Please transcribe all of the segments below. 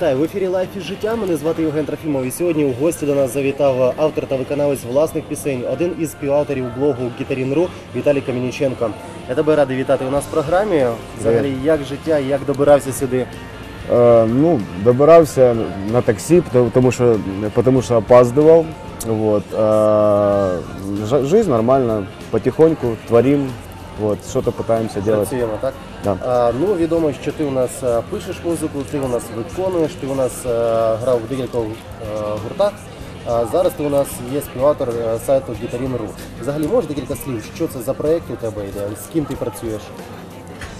Вітаю в ефірі Лайф із життя. Мене звати Євген Трофімов. І сьогодні у гості до нас завітав автор та виконавець власних пісень, один із співавторів блогу Гітарін.ру Віталій Камініченко. Я тебе радий вітати у нас в програмі. Взагалі, як життя, як добирався сюди. Э, ну, добирався на таксі, потому- тому що, потому що опаздывал. Вот. А, жа- жизнь нормально, потихоньку творим, вот, что-то пытаемся делать. Працюємо, так? Да. А, ну, відомо, що ти у нас а, пишеш музику, ти у нас виконуєш, ти у нас а, грав в декількох а, гуртах. А зараз ти у нас є співавтор а, сайту Гітарін.ру. Взагалі, можеш декілька слів, що це за проєкт у тебе йде, з ким ти працюєш?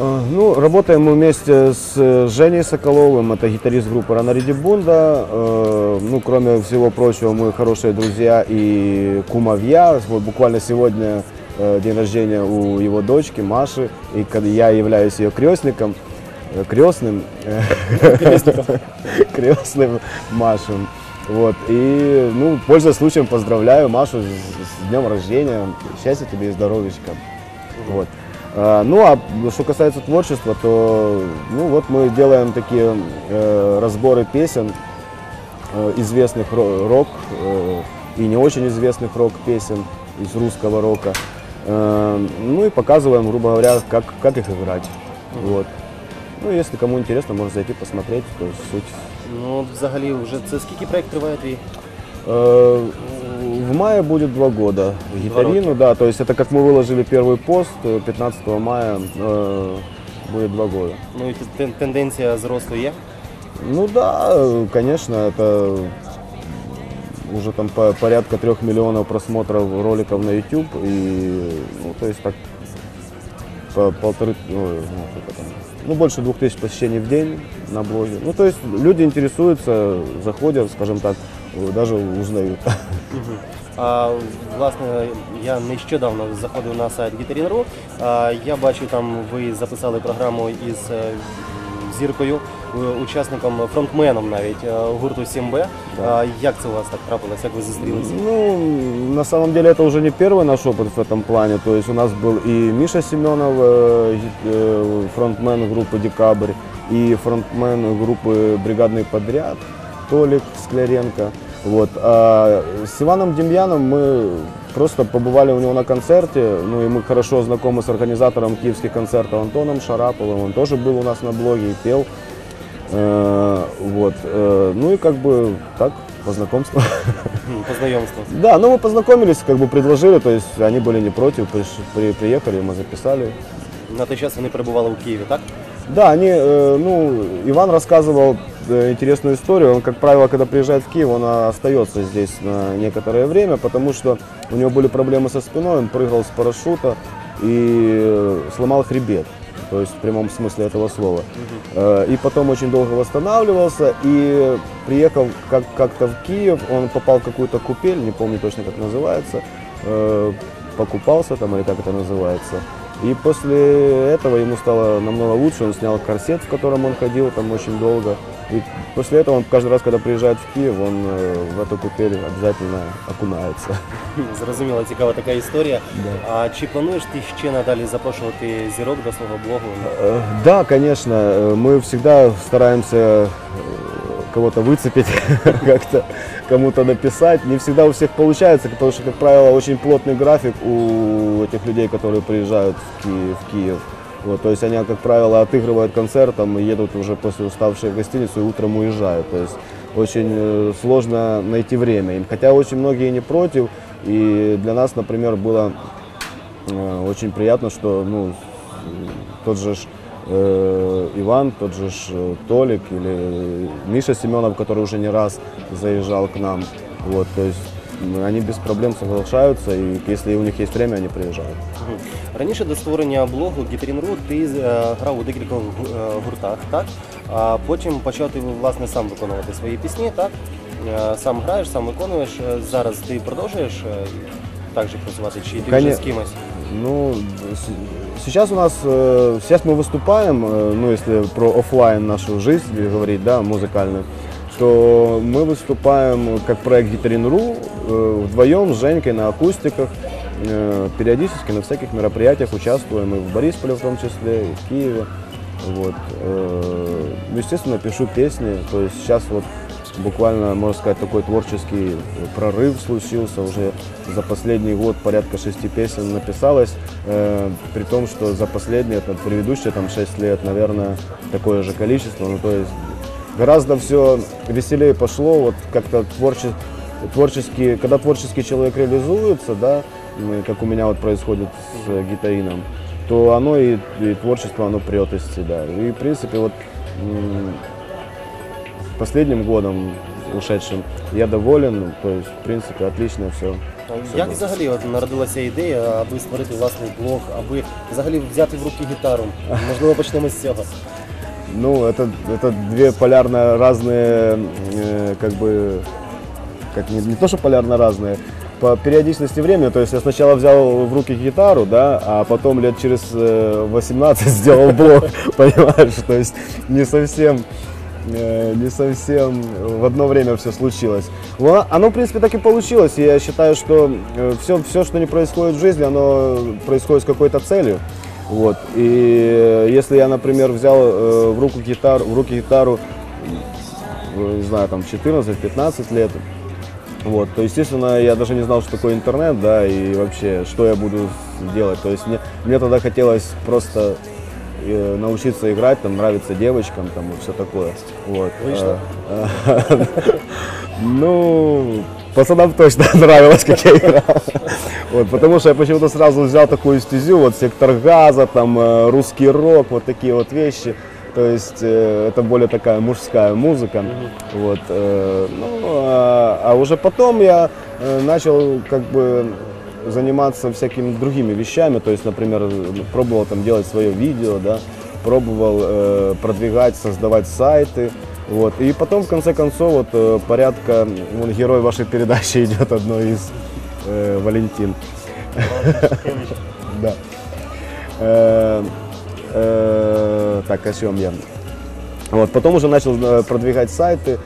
А, Ну, работаем мы вместе с э, Женей Соколовым, это гитарист группы Ранариди Бунда. Э, Ну, кроме всего прочего, мы хорошие друзья и кумовья. Вот буквально сегодня э, день рождения у его дочки Маши, и когда я являюсь ее крестником, э, крестным, э, крестным Машем. Вот, и, ну, пользуясь случаем, поздравляю Машу с, с днем рождения, счастья тебе и здоровечка. Вот. А, Ну а что касается творчества, то ну вот мы делаем такие э, разборы песен э, известных ро- рок э, и не очень известных рок песен из русского рока. Э, ну и показываем, грубо говоря, как, как их играть. Вот. Ну, если кому интересно, можно зайти посмотреть, то есть суть. Ну, взагалі, вже це скільки проєкт триває твій? Э, В мае будет два года гитарину, да, то есть это как мы выложили первый пост э, 15 мая, э, будет два года. Ну і тен- тенденція зросту є. Ну да, э, конечно, это уже там по- порядка трех миллионов просмотров роликов на YouTube и, ну, то есть так по полторы, ну, ну, сколько там, ну, больше двух тысяч посещений в день на блоге. Ну, то есть люди интересуются, заходят, скажем так, э, даже узнают. А, власне, я нещодавно заходив на сайт Гітарін.ру. А, я бачу, там ви записали програму із е, зіркою, е, учасником, фронтменом навіть е, гурту 7Б. А, як це у вас так трапилось? Як ви зустрілися? Ну, на самом деле это уже не первый наш опыт в этом плане. То есть у нас был и Миша Семенов, э, ги- э, фронтмен группы «Декабрь», и фронтмен группы «Бригадный подряд» Толик Скляренко. Вот. А с Иваном Демьяном мы просто побывали у него на концерте, ну и мы хорошо знакомы с организатором киевских концертов Антоном Шараповым, он тоже был у нас на блоге и пел. Э, Вот. Э, Ну и как бы так, по знакомству. М, По. Да, ну мы познакомились, как бы предложили, то есть они были не против, при- приехали, мы записали. На той час вони перебували у Києві, так? Да, они, э, ну, Иван рассказывал э, интересную историю. Он, как правило, когда приезжает в Киев, он остается здесь на некоторое время, потому что у него были проблемы со спиной, он прыгал с парашюта и э, сломал хребет. То есть в прямом смысле этого слова. И потом очень долго восстанавливался и приехал как- как-то в Киев, он попал в какую-то купель, не помню точно как называется, покупался там или как это называется. И после этого ему стало намного лучше, он снял корсет, в котором он ходил там очень долго. И после этого он каждый раз, когда приезжает в Киев, он э, в эту купель обязательно окунается. Зрозуміла, цікава така історія. А чи плануєш ти ще надалі запрошувати зірок до свого блогу? Э, Да, конечно, э, мы всегда стараемся э, кого-то выцепить, как-то кому-то написать. Не всегда у всех получается, потому что, как правило, очень плотный график у этих людей, которые приезжают в Киев. В Киев. Вот, то есть они, как правило, отыгрывают концерт там, едут уже после уставшей в гостиницу и утром уезжают. То есть очень э, сложно найти время им. Хотя очень многие не против. И для нас, например, было Э, Очень приятно, что ну, тот же Иван, тот же э, Толик или Миша Семенов, который уже не раз заезжал к нам. Вот, то есть они без проблем соглашаются, и если у них есть время, они приезжают. Мгм. Раніше до створення блогу Гітарін.ру ти е, грав у декількох е, гуртах, так? А потім почав ти власне сам виконувати свої пісні, так? Е, Сам граєш, сам виконуєш. Зараз ти продовжуєш так же працювати, чи ти вже з кимось? Ну, сейчас у нас, э, сейчас мы выступаем, э, ну, если про офлайн нашу жизнь говорить, да, музыкальную, то мы выступаем как проект Гитарин.ру э, вдвоем с Женькой на акустиках, периодически на всяких мероприятиях участвуем и в Борисполе в том числе, и в Киеве. Вот. Ну, естественно, пишу песни. То есть сейчас вот буквально, можно сказать, такой творческий прорыв случился. Уже за последний год порядка шести песен написалось. Э, при том, что за последние, это предыдущие там шесть лет, наверное, такое же количество. Ну, то есть гораздо все веселее пошло. Вот как-то творче, творчески, когда творческий человек реализуется, да, как у меня вот происходит с э, гитарином, то оно и, и творчество, оно прет из себя. И, в принципе, вот последним годом ушедшим я доволен, то есть, в принципе, отлично все. Як взагалі от народилася ідея, аби створити власний блог, аби взагалі взяти в руки гітару? Можливо, почнемо з цього. Ну, это, это две полярно разные, э, как бы, как не, не то, что полярно разные, по периодичности времени, то есть я сначала взял в руки гитару, да, а потом лет через э, 18 сделал блог, понимаешь, то есть не совсем, э, не совсем в одно время все случилось. Во- Оно, в принципе, так и получилось, я считаю, что все, все, что не происходит в жизни, оно происходит с какой-то целью. Вот. И э, если я, например, взял э, в руку гитару, в руки гитару, э, не знаю, там 14-15 лет, вот, то, естественно, я даже не знал, что такое интернет, да, и вообще, что я буду делать. То есть мне, мне тогда хотелось просто э, научиться играть, там, нравиться девочкам, там, и все такое. Вот. Вышло? Э, э, Ну, пацанам точно нравилось, как я играл. Вот, потому что я почему-то сразу взял такую стезю, вот сектор газа, там э, русский рок, вот такие вот вещи. То есть э, это более такая мужская музыка. Вот, э, ну, а, а уже потом я э, начал как бы заниматься всякими другими вещами. То есть, например, пробовал там делать свое видео, да, пробовал э, продвигать, создавать сайты. Вот. И потом, в конце концов, вот э, порядка, вон герой вашей передачи идет одной из э, Валентин. Да. Э, э, Так, о чем я? Вот, потом уже начал продвигать сайты,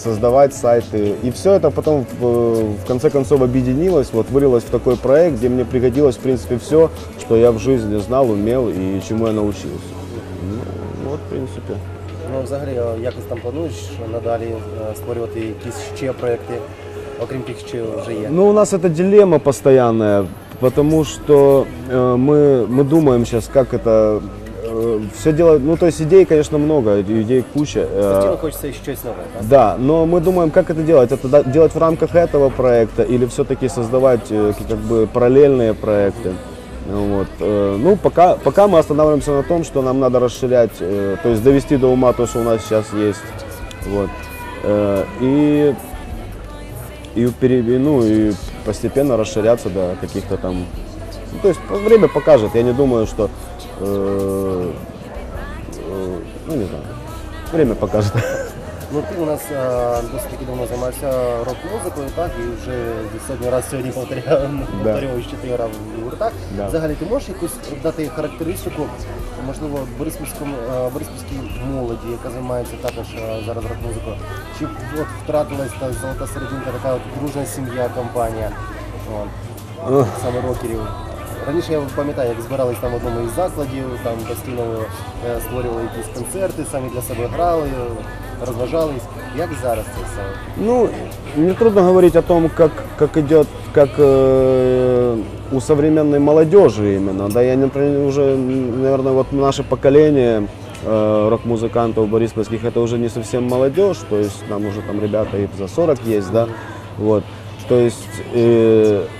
создавать сайты. И все это потом в, в конце концов объединилось, вот вылилось в такой проект, где мне пригодилось, в принципе, все, что я в жизни знал, умел и чему я научился. Ну, вот, в принципе. Ну, взагалі, о, якось там плануєш надалі е, створювати якісь ще проекти, окрім тих, що вже є. Ну, у нас это дилемма постоянная, потому что э, мы, мы думаем сейчас, как это все делать. Ну, то есть идей, конечно, много, идей куча. э, Постійно хочеться щось нове, так? Да, но мы думаем, как это делать. Это да- делать в рамках этого проекта или все-таки создавать э, как бы параллельные проекты. Вот. э, Ну, пока, пока мы останавливаемся на том, что нам надо расширять, э, то есть довести до ума то, что у нас сейчас есть. Вот. Э, И, и, ну, и постепенно расширяться до каких-то там... Ну, то есть время покажет. Я не думаю, что... э, э, Ну, не знаю. Время покажет. Ну ти у нас е, досить таки давно займався рок-музикою, так, і вже сотні раз сьогодні повторяв, повторював, що ти грав в гуртах. Да. Взагалі, ти можеш якусь дати характеристику, можливо, Бориспільському, е, Бориспільській молоді, яка займається також е, зараз рок-музикою, чи от втратилась та золота серединка, така от дружна сім'я, компанія, от, саме рокерів. Раніше я пам'ятаю, як збирались там в одному із закладів, там постійно е, створювали якісь концерти, самі для себе грали, розважались. Як зараз це все? Ну, мне трудно говорить о том, как, как идет, как э, у современной молодежи именно. Да, я не, про- уже, наверное, вот наше поколение э, рок-музыкантов бориспольских, это уже не совсем молодежь, то есть нам уже там ребята и за 40 есть, да, вот. То есть, э, в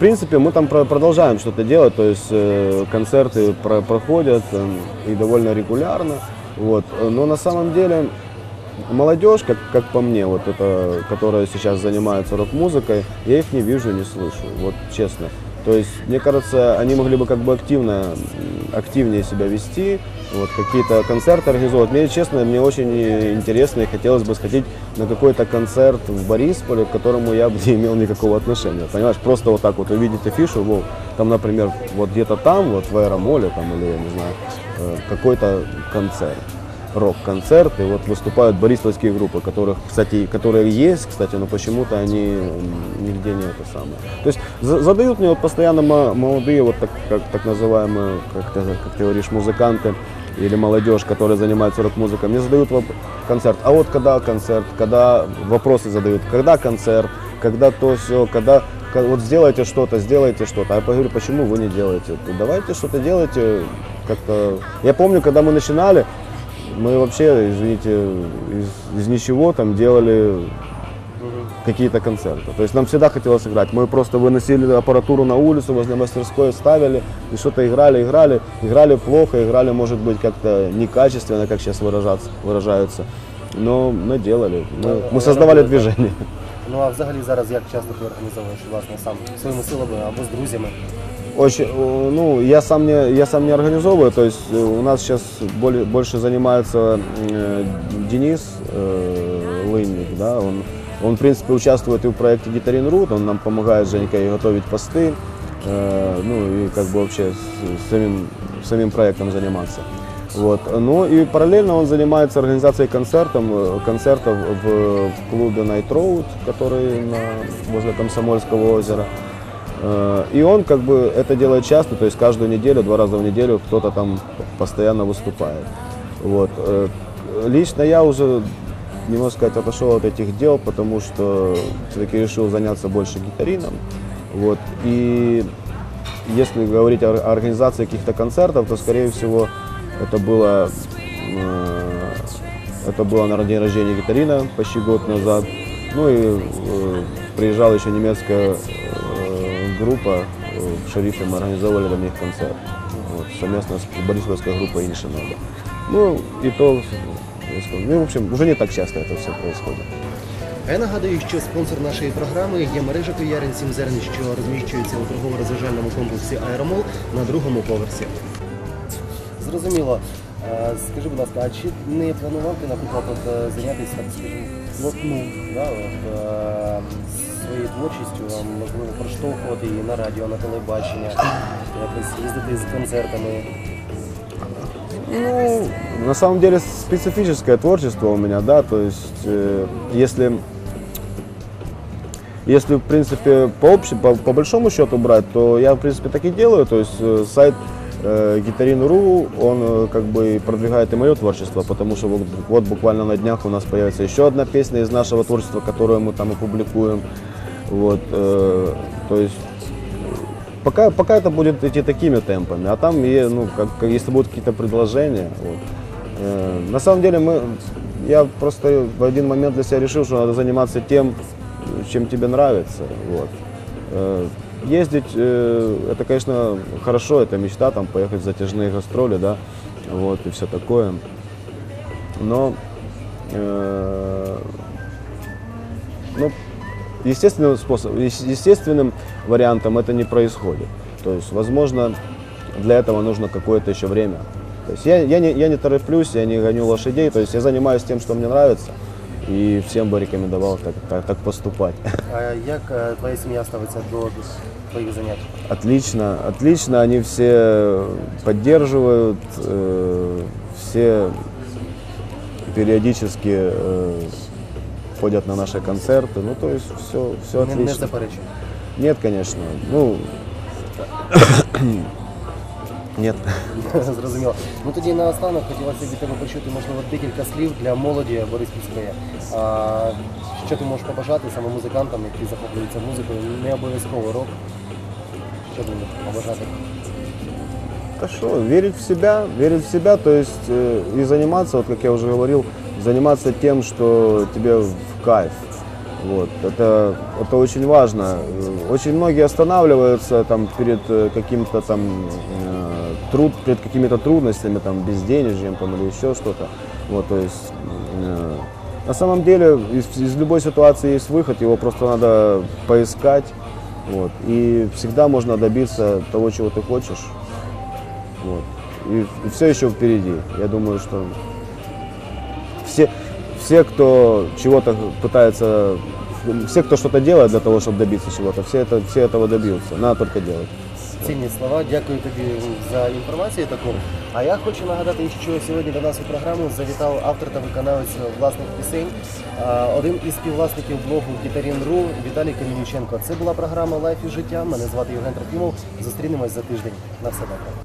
принципе, мы там про- продолжаем что-то делать, то есть э, концерты про- проходят э, и довольно регулярно, вот. Но на самом деле молодежь, как, как по мне, вот это, которая сейчас занимается рок-музыкой, я их не вижу, не слышу, вот честно. То есть, мне кажется, они могли бы как бы активно, активнее себя вести, вот, какие-то концерты организовывать. Мне, честно, мне очень интересно и хотелось бы сходить на какой-то концерт в Борисполе, к которому я бы не имел никакого отношения. Понимаешь, просто вот так вот увидеть афишу, во, там, например, вот где-то там, вот в Аэромоле, там, или, я не знаю, э, какой-то концерт. Рок-концерт, и вот выступают борисовские группы, которых, кстати, которые есть, кстати, но почему-то они нигде не это самое. То есть за- задают мне вот постоянно мо- молодые, вот так, как, так называемые, как ты, как ты говоришь, музыканты или молодежь, которая занимается рок-музыкой, мне задают концерт. А вот когда концерт, когда вопросы задают, когда концерт, когда то все, когда вот сделайте что-то, сделайте что-то. А я говорю, почему вы не делаете? «Ну, Давайте что-то делайте. Как-то. Я помню, когда мы начинали, мы вообще, извините, из, из ничего там делали какие-то концерты. То есть нам всегда хотелось играть. Мы просто выносили аппаратуру на улицу, возле мастерской ставили и что-то играли, играли. Играли плохо, играли, может быть, как-то некачественно, как сейчас выражаться, выражаются. Но мы делали. Мы, мы создавали движение. Ну а взагалі зараз як часто ти організовуєш власне сам своїми силами або з друзями? Очень, э, ну, я сам не, я сам не организовываю, то есть э, у нас сейчас более, больше занимается э, Денис э, Лынник, да, он, он, в принципе, участвует и в проекте Гитарин Рут, он нам помогает с Женькой готовить посты, э, ну, и как бы вообще с, самим, самим проектом заниматься. Вот. Ну и параллельно он занимается организацией концертом, э, концертов в, в клубе Night Road, который на, возле Комсомольского озера. Э, И он как бы это делает часто, то есть каждую неделю, два раза в неделю кто-то там постоянно выступает. Вот. Э, Лично я уже, не могу сказать, отошел от этих дел, потому что все-таки решил заняться больше гитарином. Вот. И если говорить о организации каких-то концертов, то, скорее всего, это было, э, это было на день рождения гитарина почти год назад. Ну и приезжала еще немецкая э, группа э, в Шарифе, мы организовали для них концерт. Вот, совместно с борисовской группой Иншинода. Ну и то, я скажу, ну, в общем, уже не так часто это все происходит. А я нагадую, що спонсор нашої програми є мережа кав'ярень «Сім зерн», що розміщується у торгово-розважальному комплексі Аеромол на другому поверсі. Зрозуміло. Е, Скажи, будь ласка, а чи не планував ти, наприклад, от, е, зайнятися так скажімо, плотну да, от, е, своєю творчістю, а, можливо, проштовхувати її на радіо, на телебачення, якось їздити з концертами? Ну, на самом деле специфическое творчество у меня, да, то есть э, если, если в принципе по, общем, по, по большому счету брать, то я в принципе так и делаю, то есть э, сайт э, Гитарин.ру, он как бы продвигает и мое творчество, потому что вот, вот буквально на днях у нас появится еще одна песня из нашего творчества, которую мы там опубликуем, вот, э, то есть Пока, пока это будет идти такими темпами, а там, ну, как- если будут какие-то предложения. Вот. Э, на самом деле мы, я просто в один момент для себя решил, что надо заниматься тем, чем тебе нравится. Вот. Э, ездить, э, это, конечно, хорошо, это мечта, там, поехать в затяжные гастроли, да, вот, и все такое. Но, э, ну, естественным способом, естественным вариантом это не происходит. То есть, возможно, для этого нужно какое-то еще время. То есть я, я, не, я не тороплюсь, я не гоню лошадей, то есть я занимаюсь тем, что мне нравится, и всем бы рекомендовал так, так, так поступать. А як е, твоя сім'я ставиться до твоїх занять? Отлично, отлично, они все поддерживают, э, все периодически э, ходят на наши концерты, ну то есть все, все Не, не отлично. заперечую. Нет, конечно. Ну, нет. Зрозуміло. Ну тоді наостанок хотілося від тебе почути, можливо, декілька слів для молоді Бориспільської. А, що ти можеш побажати саме музикантам, які захоплюються музикою, не обов'язково рок. Що ти можеш побажати? Да что, верить в себя, верить в себя, то есть э, и заниматься, вот как я уже говорил, заниматься тем, что тебе в кайф. Вот, это, это очень важно. Э, Очень многие останавливаются там перед э, каким-то там э, труд, перед какими-то трудностями, там безденежьем там, или еще что-то. Вот, то есть э, на самом деле из, из любой ситуации есть выход, его просто надо поискать. Вот, и всегда можно добиться того, чего ты хочешь. Вот. И, все еще впереди. Я думаю, что все, все, кто чего-то пытается, все, кто что-то делает для того, чтобы добиться чего-то, все, это, все этого добьются. Надо только делать. Цінні слова. Дякую тобі за інформацію таку. А я хочу нагадати, що сьогодні до нас у програму завітав автор та виконавець власних пісень. Один із співвласників блогу Гітарін.ру Віталій Камінюченко. Це була програма Лайф і життя. Мене звати Євген Трофімов. Зустрінемось за тиждень. На все добре.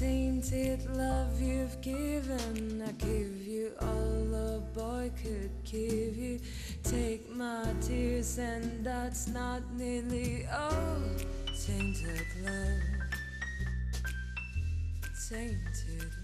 Tainted love you've given, I give you all a boy could give you. Take my tears, and that's not nearly all. Tainted love, tainted.